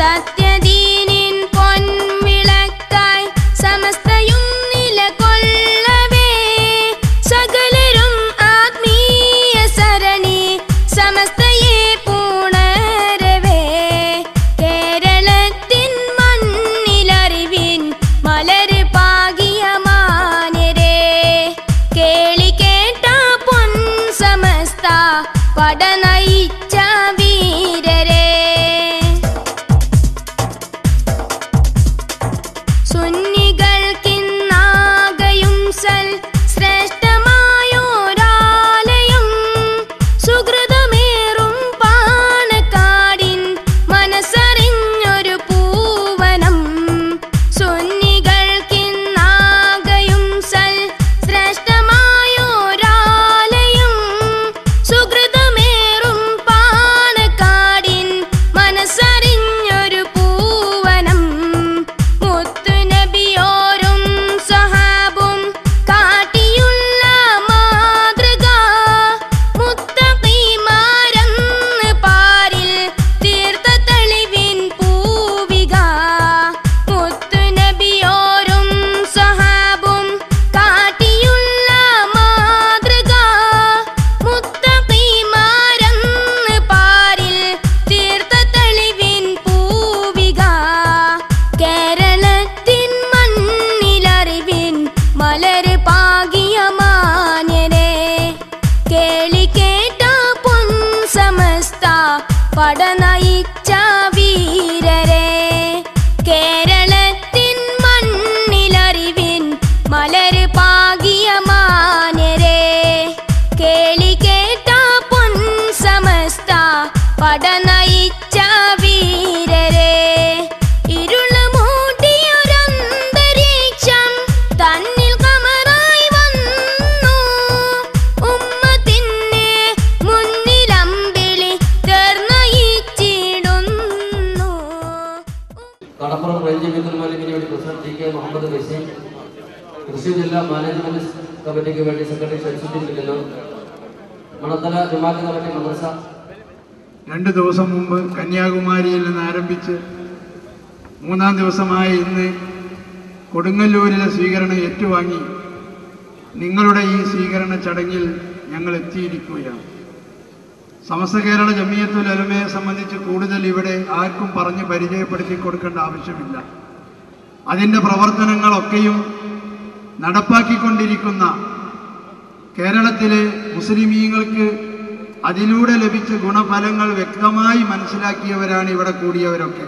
सत्यदी guia management കമ്മിറ്റിക്ക് വേണ്ടി secretary Billur Manathala ജമാഅത്ത് കമ്മിറ്റി മദ്രസ. രണ്ട് ദിവസം മുമ്പ് കന്യാകുമാരിയിൽ നിന്ന് ആരംഭിച്ച് മൂന്നാം ദിവസമായ ഇന്ന് കൊടുങ്ങല്ലൂരിലെ സ്വീകരണം ഏറ്റുവാങ്ങി നിങ്ങളുടെ ഈ സ്വീകരണ ചടങ്ങിൽ ഞങ്ങൾ എത്തിയിരിക്കുകയാണ്. സമസ്ത കേരള ജമിയത്തുൽ അലമയെ സംബന്ധിച്ച് കൂടുതൽ ഇവിടെ ആർക്കും പറഞ്ഞ് പരിചയപ്പെടുത്തി കൊടുക്കേണ്ട ആവശ്യമില്ല. അതിന്റെ പ്രവർത്തനങ്ങളൊക്കെയും നടപ്പാക്കിക്കൊണ്ടിരിക്കുന്ന കേരളത്തിലെ മുസ്ലിമീങ്ങൾക്ക് അതിലൂടെ ലഭിച്ച ഗുണഫലങ്ങൾ വ്യക്തമായി മനസ്സിലാക്കിയവരാണ് ഇവിടെ കൂടിയവരൊക്കെ.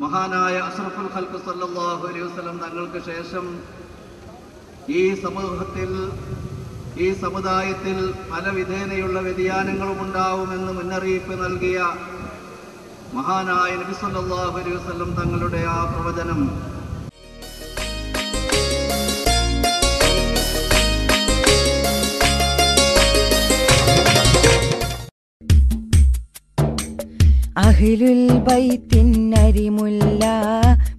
മഹാനായ അഷ്റഫുൽ ഖൽക്ക് സല്ലല്ലാഹു അലൈഹി വസല്ലം തങ്ങൾക്ക് ശേഷം ഈ സമൂഹത്തിൽ ഈ സമുദായത്തിൽ പല വിധേനയുള്ള വ്യതിയാനങ്ങളും ഉണ്ടാവുമെന്ന് മുന്നറിയിപ്പ് നൽകിയ മഹാനായ നബി സല്ലല്ലാഹു അലൈഹി വസല്ലം തങ്ങളുടെ ആ പ്രവചനം അഹിലുൽ ബൈത്തിന്നരിമുല്ല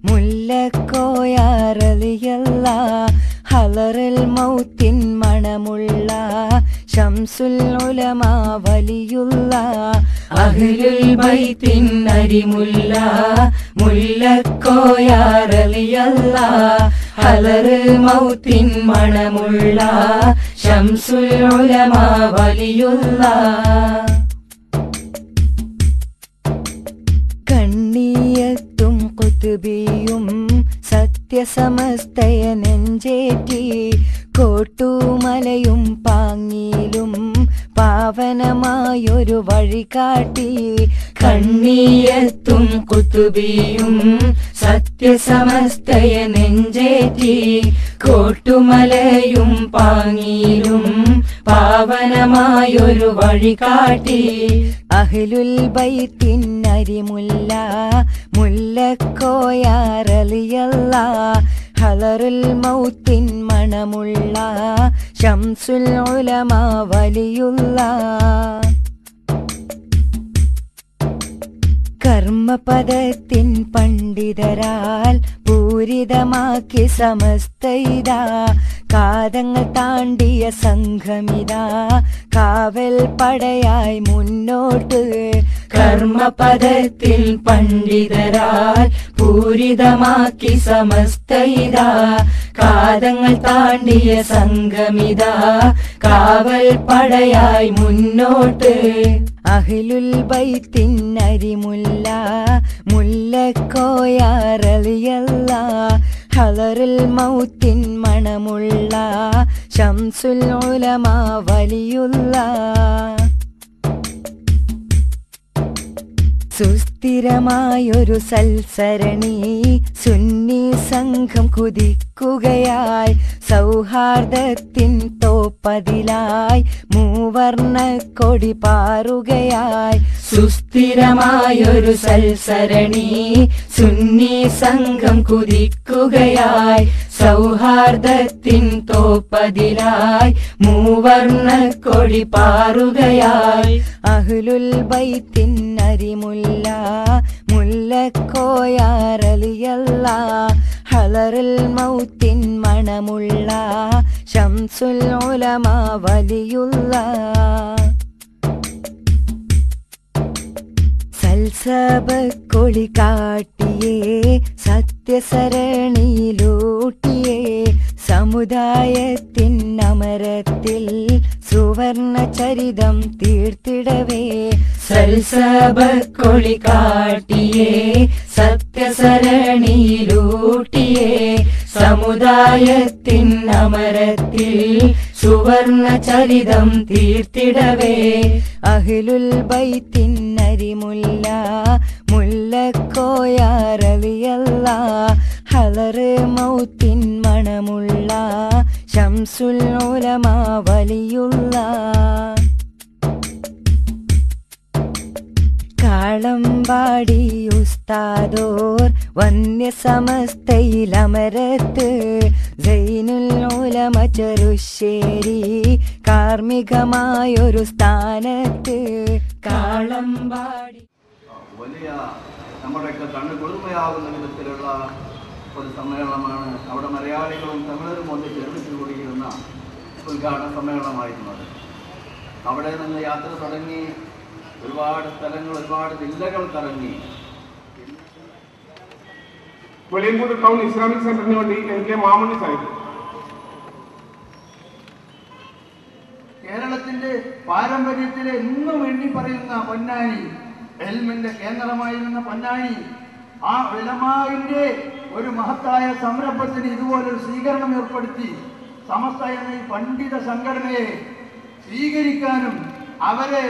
മുല്ലക്കോയാറലിയല്ല ഹലറൽ മൗത്തിൻ മണമുള്ള ഷംസുൽ ഉലമ വലിയുള്ള അഹിലുൽ ബൈത്തിന്നരിമുല്ല മുല്ലക്കോയാറലിയല്ല ഹലറൽ മൗത്തിൻ മണമുള്ള ഷംസുൽ ഉലമ വലിയുള്ള കുത്തുബിയും സത്യസമസ്തയ നെഞ്ചേറ്റി കോട്ടുമലയും പാങ്ങിയിലും പാവനമായൊരു വഴി കാട്ടി കണ്ണീയത്തും കുത്തുബിയും സത്യസമസ്തയ നെഞ്ചേറ്റി. കോട്ടുമലയും പാങ്ങിയിലും പാവനമായൊരു വഴി കാട്ടി അഹിലുൽ ബൈത്തിന്നരിമുല്ല മുല്ലക്കോയാറലിയല്ല. ഹലറുൽ മൗത്തിൻ മണമുള്ള ശംസുൽ ഉലമ വലിയുള്ള കർമ്മപദത്തിൻ പണ്ഡിതരാൽ പൂരിതമാക്കി സമസ്തൈത കാതങ്ങൾ താണ്ടിയ സംഘമിതാ. കാവൽ പടയായി മുന്നോട്ട്. കർമ്മപദത്തിൽ പണ്ഡിതരാൽ പൂരിതമാക്കി സമസ്ത ഇതാ കാതങ്ങൾ താണ്ടിയ സംഘമിതാ. കാവൽ പടയായി മുന്നോട്ട്. അഹിലുൽ ബൈത്തിനരിമുല്ല മുല്ലക്കോയാറലിയല്ല ഹലറിൽ മൗത്തിൻ മണമുള്ള ഉലമാ വലിയുള്ള സുസ്ഥിരമായൊരു സൽസരണി സുന്നി സംഘം കുതിക്കുകയായി സൗഹാർദ്ദത്തിൻ തോപ്പതിലായി മൂവർണ കൊടി പാറുകയായി. സുസ്ഥിരമായൊരു സൽസരണി സുന്നി സംഘം കുതിക്കുകയായി. സൗഹാർദ്ദത്തിൻ തോപ്പതിലായി മൂവർണ കൊടി പാറുകയായി. അഹ്ലുൽ ബൈത്തിൻ അരിമുല്ല മുല്ലക്കോയാറലിയല്ല. ഹലറിൽ മൗത്തിൻ മണമുള്ള ഷംസുൽ ഉലമാ വലിയുള്ള സൽസബക്കൊളി കാട്ടിയേ സത്യസരണിയിലൂട്ടിയേ സമുദായത്തിൻ അമരത്തിൽ സുവർണ ചരിതം തീർത്തിടവേ. സൽസബക്കൊളി കാട്ടിയേ സത്യസരണിയിലൂട്ടിയേ. സമുദായത്തിൻ അമരത്തിൽ സുവർണ ചരിതം തീർത്തിടവേ. അഹിലുൽ ബൈത്തിൻ അരിമുല്ല മുല്ലക്കോയാറലിയല്ല ഹലറ് മൗത്തിൻ മണമുള്ള ഷംസുൽ ഉലമാ വലിയുള്ള. പാടി ഉസ്താദോർ വന്യസമസ്തയിലമരത്ത് ജൈനുൽ ഉലമ ചെറുശ്ശേരി കാർമ്മികമായൊരു സ്ഥാനത്ത് കാളമ്പാടി വലിയ നമ്മുടെയൊക്കെ കണ്ണ് കുളിർമയാകുന്ന വിധത്തിലുള്ള ഒരു സമ്മേളനമാണ് അവിടെ മലയാളികളും തമിഴരും ഒന്ന് ചേർന്നിട്ട് കൂടിയിരുന്ന ഉദ്ഘാടന സമ്മേളനമായിരുന്നത്. അവിടെ നിന്ന് യാത്ര തുടങ്ങി ഒരുപാട് സ്ഥലങ്ങൾ ഒരുപാട് ജില്ലകൾ കറങ്ങി വെളിയമ്പൂർ ടൗൺ ഇസ്ലാമിക് സെന്ററിന് വേണ്ടി എൻ കെ മാമണി സാഹിബ്. കേരളത്തിന്റെ പാരമ്പര്യത്തിലെ ഇന്നും എണ്ണി പറയുന്ന പൊന്നാനി എൽമിന്റെ കേന്ദ്രമായിരുന്ന പൊന്നാനി ആ വിലമാവിന്റെ ഒരു മഹത്തായ സംരംഭത്തിന് ഇതുപോലൊരു സ്വീകരണം ഏർപ്പെടുത്തി സമസ്ത എന്ന ഈ പണ്ഡിത സംഘടനയെ സ്വീകരിക്കാനും അവരെ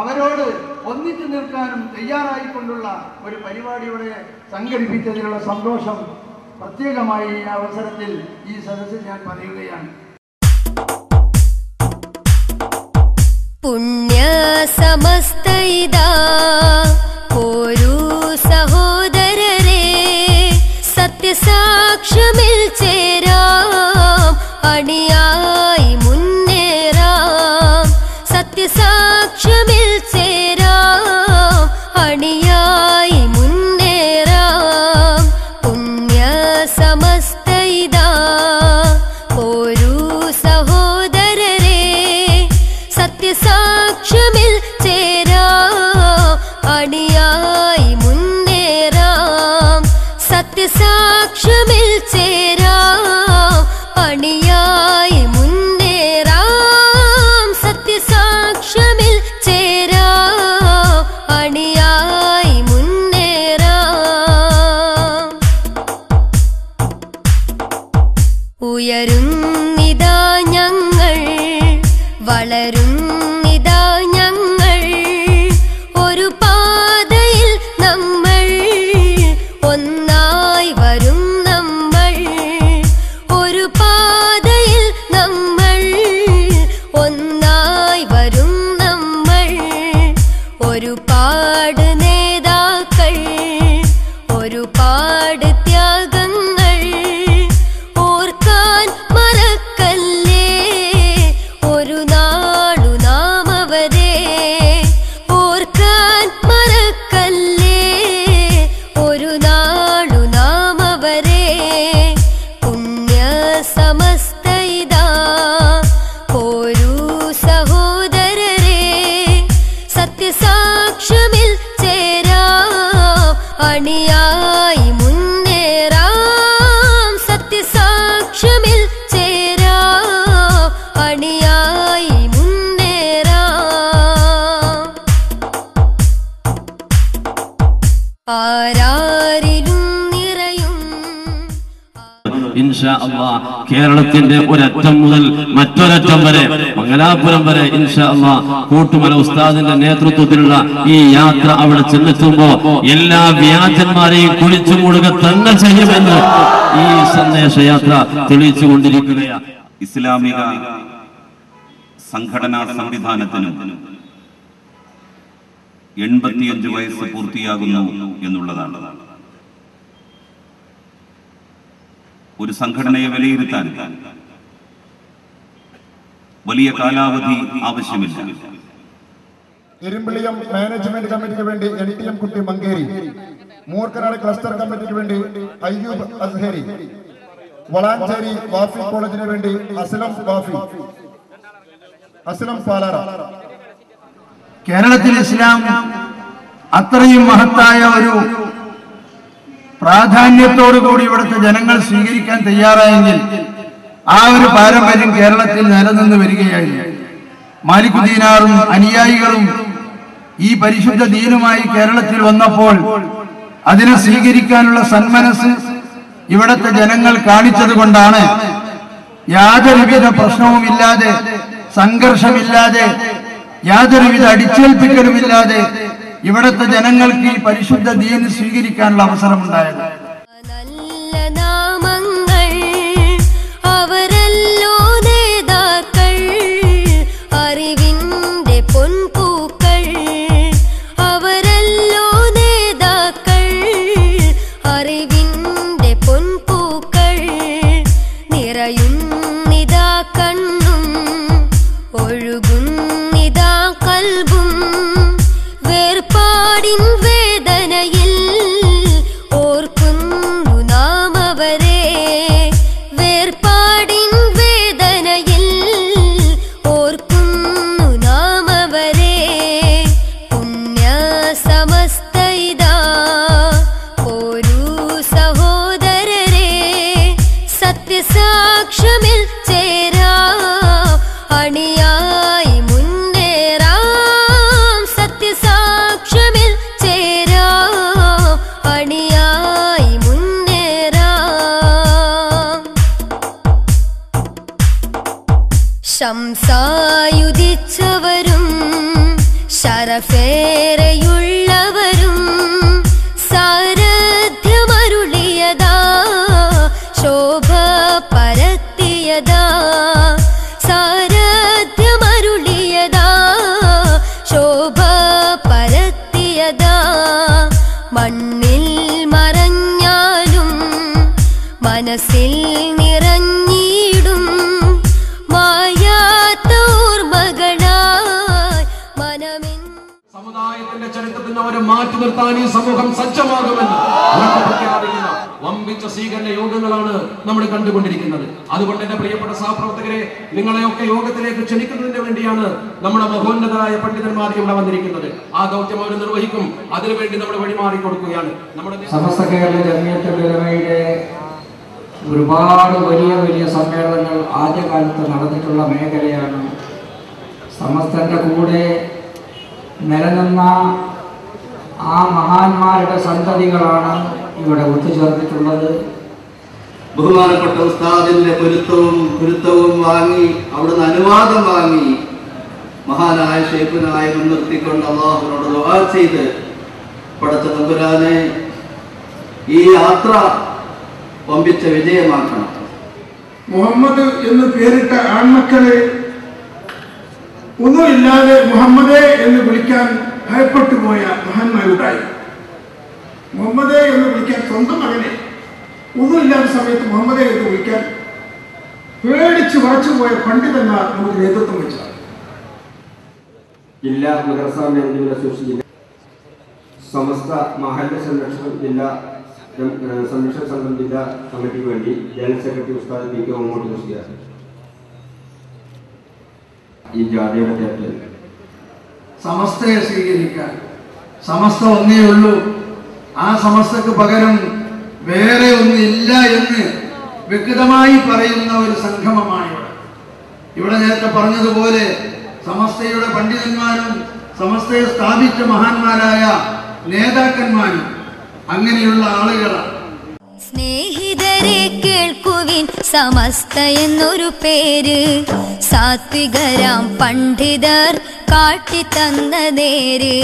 അവരോട് ഒന്നിച്ചു നിൽക്കാനും തയ്യാറായിക്കൊണ്ടുള്ള ഒരു പരിപാടിയുടെ ഇവിടെ സംഘടിപ്പിച്ചതിലുള്ള സന്തോഷം പ്രത്യേകമായി ഈ അവസരത്തിൽ ഈ സദസ്സിൽ ഞാൻ പറയുകയാണ്. പുണ്യ സമസ്ത ഇതാ പോരൂ സഹോദരരെ സത്യസാക്ഷ്യമിൽ ചേരാം കേരളത്തിന്റെ ഒരറ്റം മുതൽ മറ്റൊരറ്റം വരെ മംഗലാപുരം വരെ ഇൻഷാ അള്ളാ കൂട്ടുമല ഉസ്താദിന്റെ നേതൃത്വത്തിലുള്ള ഈ യാത്ര അവിടെ ചെന്നെത്തുമ്പോ എല്ലാ വ്യാജന്മാരെയും കുളിച്ചു മൂടുക തന്നെ ചെയ്യുമെന്ന് ഈ സന്ദേശയാത്ര തെളിയിച്ചു കൊണ്ടിരിക്കുകയാണ് ഇസ്ലാമിക സംഘടനാ സംവിധാനത്തിനും എൺപത്തിയഞ്ച് വയസ്സ് പൂർത്തിയാകുന്നു എന്നുള്ളതാണ്. ഒരു സംഘടനയെ വിലയിരുത്താൻ വലിയ കാലാവധി ആവശ്യമില്ല. എരുമ്പിളിയം മാനേജ്മെന്റ് കമ്മിറ്റിക്ക് വേണ്ടി എൻ ടി എം കുട്ടി മങ്കേരി മൂർക്കനാട് ക്ലസ്റ്റർ കമ്മിറ്റിക്ക് വേണ്ടി അയ്യൂബ് അസ്ഹരി വളാഞ്ചേരി വാഫി കോളേജിന് വേണ്ടി അസലം വാഫി. അസ്ലം പാലാറ. കേരളത്തിൽ ഇസ്ലാം അത്രയും മഹത്തായ ഒരു പ്രാധാന്യത്തോടുകൂടി ഇവിടുത്തെ ജനങ്ങൾ സ്വീകരിക്കാൻ തയ്യാറായെങ്കിൽ ആ ഒരു പാരമ്പര്യം കേരളത്തിൽ നിലനിന്ന് വരികയായിരുന്നു മാലിക്കുദ്ദീനാറും അനുയായികളും ഈ പരിശുദ്ധ ദീനുമായി കേരളത്തിൽ വന്നപ്പോൾ അതിനെ സ്വീകരിക്കാനുള്ള സന്മനസ് ഇവിടത്തെ ജനങ്ങൾ കാണിച്ചത് കൊണ്ടാണ് യാതൊരുവിധ പ്രശ്നവുമില്ലാതെ സംഘർഷമില്ലാതെ യാതൊരുവിധ അടിച്ചേൽപ്പിക്കലുമില്ലാതെ ഇവിടുത്തെ ജനങ്ങൾക്ക് ഈ പരിശുദ്ധ ദീൻ സ്വീകരിക്കാനുള്ള അവസരമുണ്ടായത്. നല്ല നാമങ്ങൾ അവരല്ലോ para fe. ഈ സമൂഹം സജ്ജമാകുമെന്ന് പ്രഖ്യാപിക്കുന്ന വമ്പിച്ച സ്വീകരണ യോഗങ്ങളാണ് നമ്മൾ കണ്ടുകൊണ്ടിരിക്കുന്നത്. അതുകൊണ്ട് എന്റെ പ്രിയപ്പെട്ട സഹപ്രവർത്തകരെ നിങ്ങളെയൊക്കെ യോഗത്തിലേക്ക് ക്ഷണിക്കുന്നതിന് വേണ്ടിയാണ് നമ്മുടെ മഹോന്നതരായ പണ്ഡിതന്മാർ ഇവിടെ വന്നിരിക്കുന്നത്. ആ ദൗത്യം അവർ നിർവഹിക്കും. അതിനുവേണ്ടി നമ്മൾ വഴിമാറി കൊടുക്കുകയാണ് നമ്മുടെ ഒരുപാട് വലിയ വലിയ സമ്മേളനങ്ങൾ ആദ്യകാലത്ത് നടന്നിട്ടുള്ള മേഖലയാണ് സമസ്തന്റെ കൂടെ നിലനിന്ന ആ മഹാന്മാരുടെ സന്തതികളാണ് ഇവിടെ ഒത്തുചേർന്നിട്ടുള്ളത്. ബഹുമാനപ്പെട്ട ഉസ്താദിന്റെ പൊരുത്തവും പൊരുത്തവും വാങ്ങി അവിടുന്ന് അനുവാദം വാങ്ങി മഹാനായ ഷേഖുനായ മുൻനിർത്തിക്കൊണ്ട് അള്ളാഹുവിനോട് ദുആ ചെയ്ത് പടച്ച തമ്പുരാനെ ഈ യാത്ര പമ്പിച്ച വിജയമാക്കണം. മുഹമ്മദ് എന്ന് പേരിട്ട ആൺമക്കളെ ഒന്നുമില്ലാതെ മുഹമ്മദേ എന്ന് വിളിക്കാൻ ഭയപ്പെട്ടു പോയ മഹാന്മാരുണ്ടായി. മുഹമ്മദേ എന്ന് വിളിക്കാൻ സ്വന്തം മകനെ. ഒന്നുമില്ലാത്ത സമയത്ത് മുഹമ്മദേ എന്ന് വിളിക്കാൻ പേടിച്ച് വറച്ചു പോയ പണ്ഡിതന്മാർ നമുക്ക് നേതൃത്വം വെച്ചതാണ്. ജില്ലാ മദ്രസ മാനേജ്മെന്റ് അസോസിയേഷൻ സമസ്ത മഹല്ല സംരക്ഷണം ജില്ലാ സംരക്ഷണ സംഘം ജില്ലാ കമ്മിറ്റിക്ക് വേണ്ടി ജനറൽ സെക്രട്ടറി ഉസ്താദ് പി കെ മമ്മൂട്ടി ഈ ജാതിയുടെ സമസ്തയെ സ്വീകരിക്കാൻ. സമസ്ത ഒന്നേ ഉള്ളൂ. ആ സമസ്തക്ക് പകരം വേറെ ഒന്നില്ല എന്ന് വ്യക്തമായി പറയുന്ന ഒരു സംഗമമാണ് ഇവിടെ. ഇവിടെ നേരത്തെ പറഞ്ഞതുപോലെ സമസ്തയുടെ പണ്ഡിതന്മാരും സമസ്തയെ സ്ഥാപിച്ച മഹാന്മാരായ നേതാക്കന്മാരും അങ്ങനെയുള്ള ആളുകളാണ്. സ്നേഹിതരെ കേൾക്കുവിൻ സമസ്ത എന്നൊരു പേര്. സാത്വികരാം പണ്ഡിതർ കാട്ടിത്തന്ന നേര്.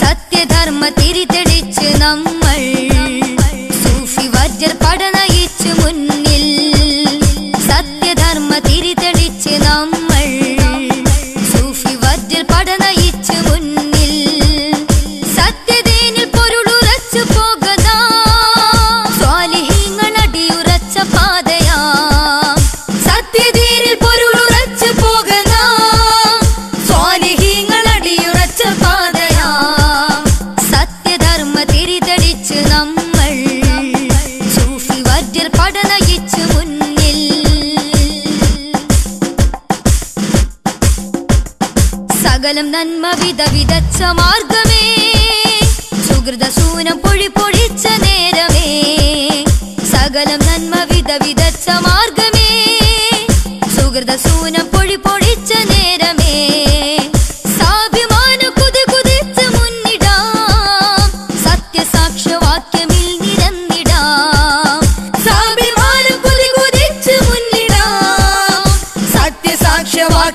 സത്യധർമ്മ തിരിതെളിച്ച് നമ്മൾ സൂഫി വജ്ര പടനയിച്ചു മുന്നിൽ. സത്യധർമ്മ തിരിതെളിച്ച് നമ്മൾ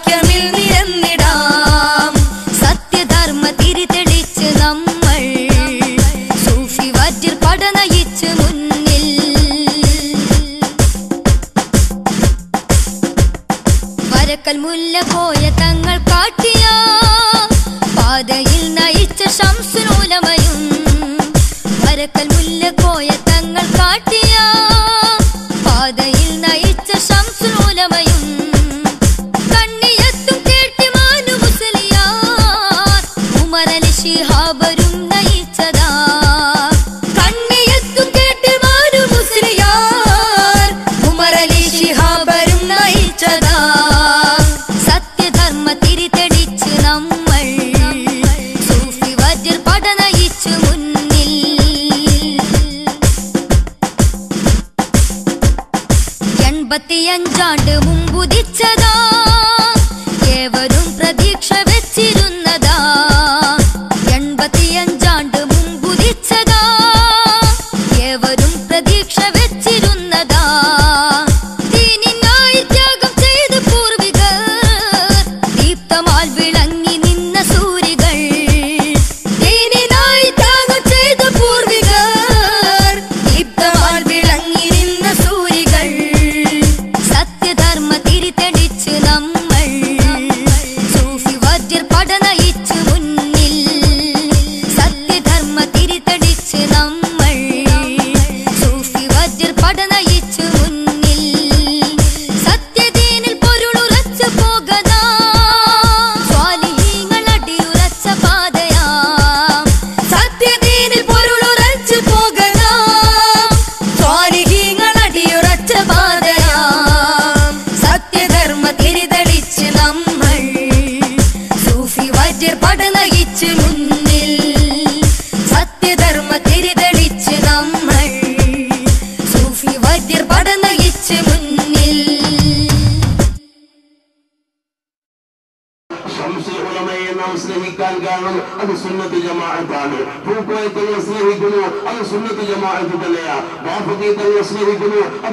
que a mil பதினஞ்சாண்டு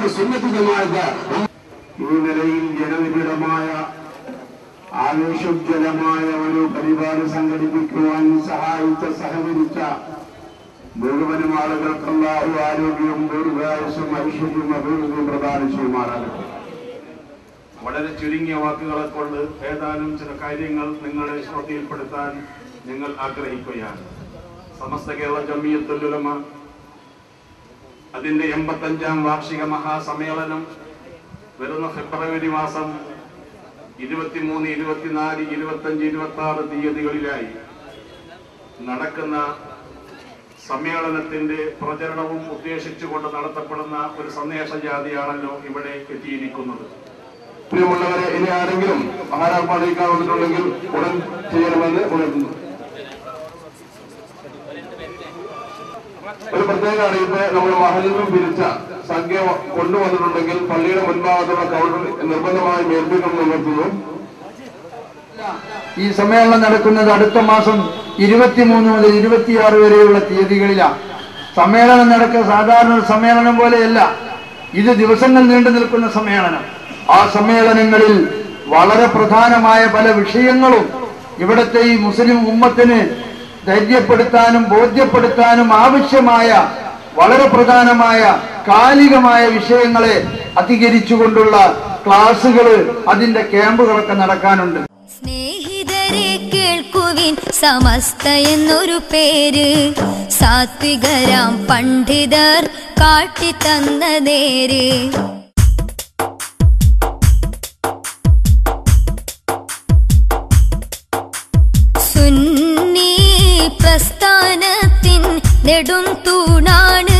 സ്നേഹിക്കുന്നു അത് ഈ നിലയിൽ ജനനിബിഡമായ ആവേശോജ്വലമായ ഒരു പരിപാടി സംഘടിപ്പിക്കുവാൻ സഹായിച്ച സഹകരിച്ച മുഴുവനും ആളുകൾക്കുള്ള അല്ലാഹു ആരോഗ്യവും ദീർഘായുസും ഐശ്വര്യവും അഭിവൃദ്ധിയും പ്രദാനം ചെയ്യുമാറാകട്ടെ. വളരെ ചുരുങ്ങിയ വാക്കുകളെ കൊണ്ട് ഏതാനും ചില കാര്യങ്ങൾ നിങ്ങളെ ശ്രദ്ധയിൽപ്പെടുത്താൻ നിങ്ങൾ ആഗ്രഹിക്കുകയാണ്. സമസ്ത കേരള ജമിയത്തുലുലമ അതിന്റെ എൺപത്തഞ്ചാം വാർഷിക മഹാസമ്മേളനം വരുന്ന ഫെബ്രുവരി മാസം ഇരുപത്തിമൂന്ന് ഇരുപത്തിനാല് ഇരുപത്തഞ്ച് ഇരുപത്തി ആറ് തീയതികളിലായി നടക്കുന്ന സമ്മേളനത്തിന്റെ പ്രചരണവും ഉദ്ദേശിച്ചുകൊണ്ട് നടത്തപ്പെടുന്ന ഒരു സന്ദേശ ജാതിയാണല്ലോ ഇവിടെ എത്തിയിരിക്കുന്നത്. പ്രിയമുള്ളവരെ ഇനി ആരെങ്കിലും ആഹാരം പാടിക്കാൻ വന്നിട്ടുണ്ടെങ്കിൽ ഉടൻ ചെയ്യണമെന്ന് ഉണർത്തുന്നു ഒരു പ്രത്യേക അറിയിപ്പ് നമ്മൾ മഹലിൽ നിന്നും പിരിച്ച സംഖ്യ കൊണ്ടുവന്നിട്ടുണ്ടെങ്കിൽ പള്ളിയുടെ മുൻഭാഗത്തുള്ള കൗണ്ടർ നിർബന്ധമായി മേൽപ്പിക്കണം നിർത്തുന്നു ഈ സമ്മേളനം നടക്കുന്നത് അടുത്ത മാസം ഇരുപത്തിമൂന്ന് മുതൽ ഇരുപത്തിയാറ് വരെയുള്ള തീയതികളിലാണ് സമ്മേളനം നടക്കുക സാധാരണ ഒരു സമ്മേളനം പോലെയല്ല. ഇത് ദിവസങ്ങൾ നീണ്ടു നിൽക്കുന്ന സമ്മേളനം. ആ സമ്മേളനങ്ങളിൽ വളരെ പ്രധാനമായ പല വിഷയങ്ങളും ഇവിടുത്തെ ഈ മുസ്ലിം ഉമ്മത്തിന് ധൈര്യപ്പെടുത്താനും ബോധ്യപ്പെടുത്താനും ആവശ്യമായ വളരെ പ്രധാനമായ കാലികമായ വിഷയങ്ങളെ അധികരിച്ചുകൊണ്ടുള്ള ക്ലാസ്സുകൾ അതിന്റെ ക്യാമ്പുകളൊക്കെ നടക്കാനുണ്ട്. സ്നേഹിതരെ കേൾക്കുവിൻ സമസ്ത എന്നൊരു പേര്. സാത്വികരാം പണ്ഡിതർ കാട്ടിത്തന്ന നേര്. നെടും തൂണാണ്.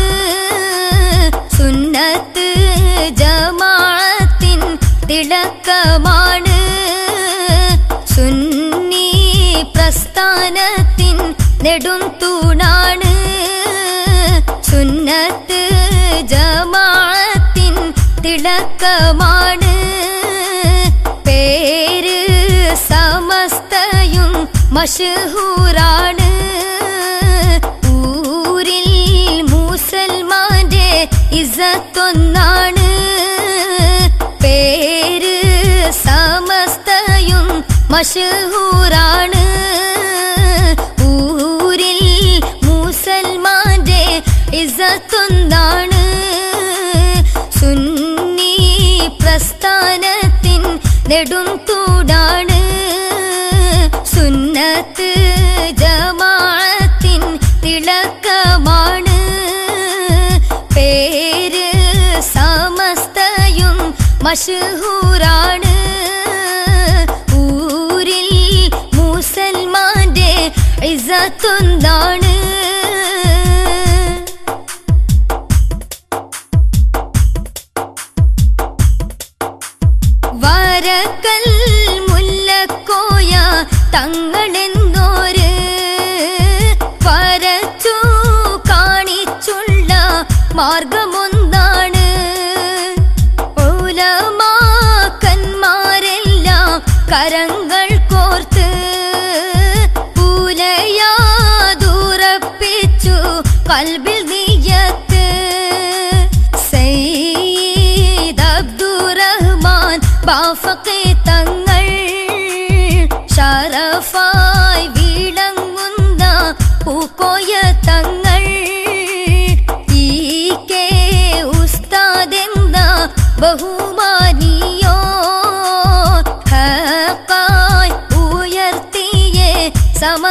സുന്നത്ത് ജമാഅത്തിൻ തിളക്കമാണ്. സുന്നി പ്രസ്ഥാനത്തിൻ നെടും തൂണാണ്. സുന്നത്ത് ജമാഅത്തിൻ തിളക്കമാണ്. പേര് സമസ്തയും മഷഹൂറാണ്. ഇസത്തൊന്നാണ് പേര് സമസ്തയും മഷഹൂറാണ് ഊരിൽ മുസൽമാന്റെ ഇസത്തൊന്നാണ്. സുന്നി പ്രസ്ഥാനത്തിൻ നെടും തൂടാണ്. മഷഹൂറാണ് ഊരിൽ മുസൽമാന്റെ ഇസത്തൊന്നാണ് बहुमानियो। हकाय उयर्तिये सम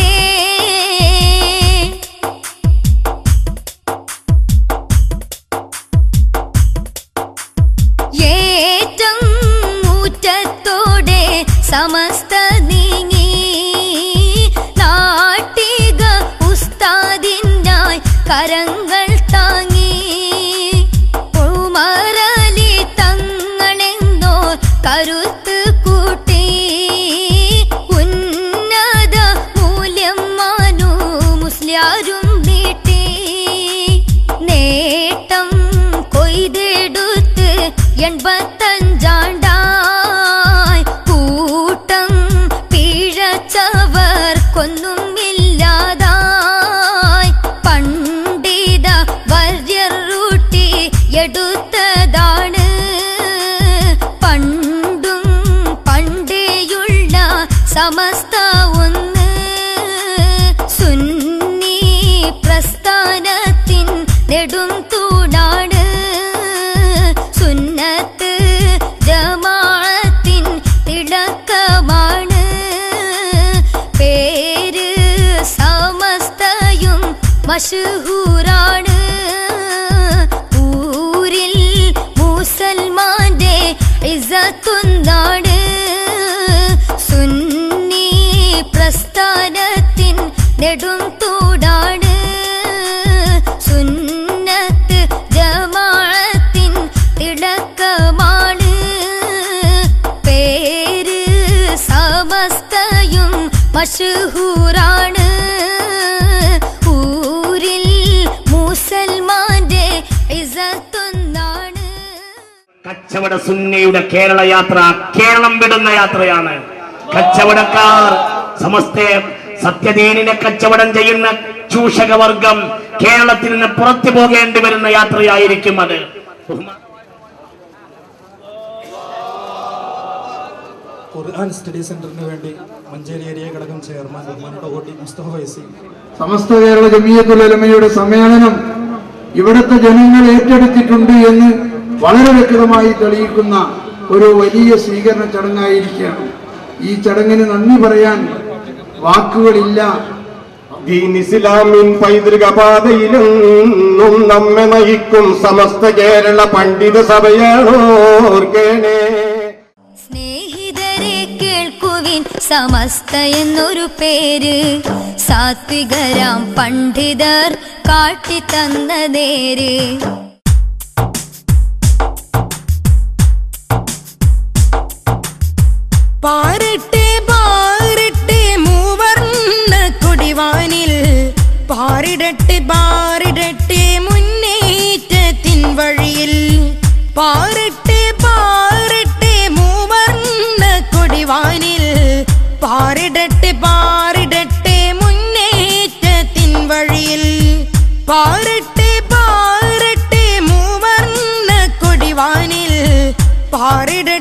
बत മഷഹൂറാണ് ഊരിൽ മുസൽമാന്റെ ഇസത്തൊന്നാണ് കച്ചവട സുന്നയുടെ കേരള യാത്ര കേരളം വിടുന്ന യാത്രയാണ്. കച്ചവടക്കാർ സമസ്ത സത്യദീനിനെ കച്ചവടം ചെയ്യുന്ന ചൂഷകവർഗം കേരളത്തിൽ നിന്ന് പുറത്തു പോകേണ്ടി വരുന്ന യാത്രയായിരിക്കും അത്. ഖുർആൻ സ്റ്റഡി സെന്ററിന് വേണ്ടി മഞ്ചേരി ഏരിയ ഘടകം ചെയർമാൻ ബഹുമാനോട് കൂട്ടി മുസ്തഫ വൈസി സമസ്ത കേരള ജമീയത്തുലമയുടെ സമ്മേളനം ഇവിടുത്തെ ജനങ്ങൾ ഏറ്റെടുത്തിട്ടുണ്ട് എന്ന് വളരെ വ്യക്തമായി തെളിയിക്കുന്ന ഒരു വലിയ സ്വീകരണ ചടങ്ങായിരിക്കുകയാണ്. ഈ ചടങ്ങിന് നന്ദി പറയാൻ വാക്കുകളില്ല. പൈതൃക പാതയിലെന്നും നമ്മെ നയിക്കും സമസ്ത കേരള പണ്ഡിത സഭയാണോർക്കേണേ. സമസ്ത എന്നൊരു പേര്. സാത്വികരാം പണ്ഡിതർ കാട്ടിത്തന്ന നേര്. പാരട്ടെ പാറിടട്ടെ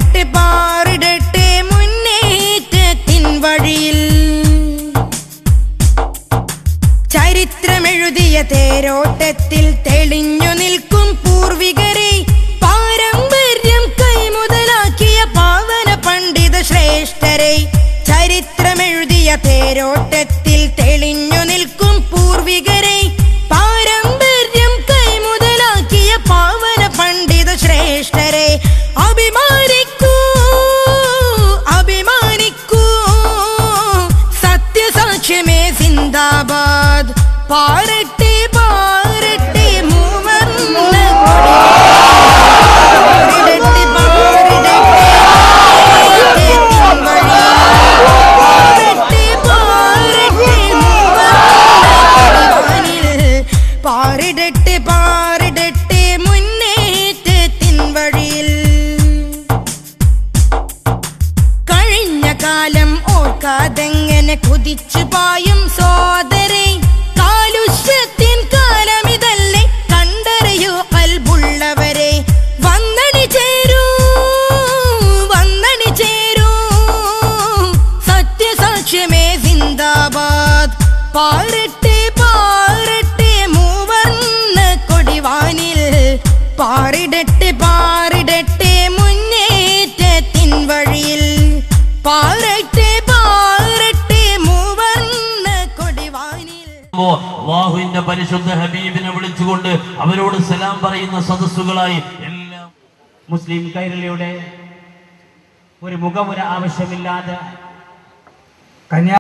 പാരിടട്ടെ മുന്നേറ്റത്തിൻ വഴിയിൽ കഴിഞ്ഞ കാലം ഓർക്കാതെങ്ങനെ കുതിച്ചു പായും സോദരെ? കാലുഷ്യത്തിൻ കാലമിതല്ലേ കണ്ടറിയൂ അൽബുള്ളവരെ. വന്നണി ചേരൂ വന്നണി ചേരൂ. സത്യസാക്ഷ്യമേ സിന്ദാബാദ്. പാരട്ടെ പാറിടട്ടെ പാറിടട്ടെ മുന്നേറ്റത്തിൻ വഴിയിൽ. പാറട്ടെ പാറട്ടെ മൂവർണ കൊടിവാനിൽ. വാഹുവിന്റെ പരിശുദ്ധ ഹബീബിനെ വിളിച്ചുകൊണ്ട് അവരോട് സലാം പറയുന്ന സദസ്സുകളായി എല്ലാം മുസ്ലിം കൈരളിയുടെ ഒരു മുഖമുര ആവശ്യമില്ലാതെ കന്യാ